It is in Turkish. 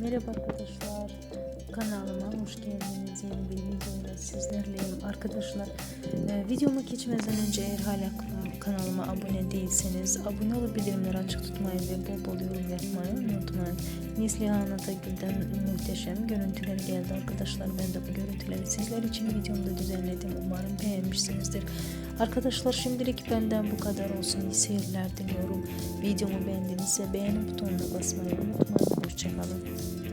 Merhaba arkadaşlar. Kanalıma hoş geldiniz. Yeni bir videoyla sizlerleyim. Arkadaşlar e, videoma geçmeden önce eğer hala kanalıma abone değilseniz abone olup bildirimleri açık tutmayı ve bol bol yorum yapmayı unutmayın. Neslihan Atagül'den muhteşem görüntüler geldi arkadaşlar. Ben de bu görüntüleri sizler için videomda düzenledim. Umarım beğenmişsinizdir. Arkadaşlar şimdilik benden bu kadar olsun. İyi seyirler diliyorum. Videomu beğendinizse beğeni butonuna basmayı unutmayın. Check Love you.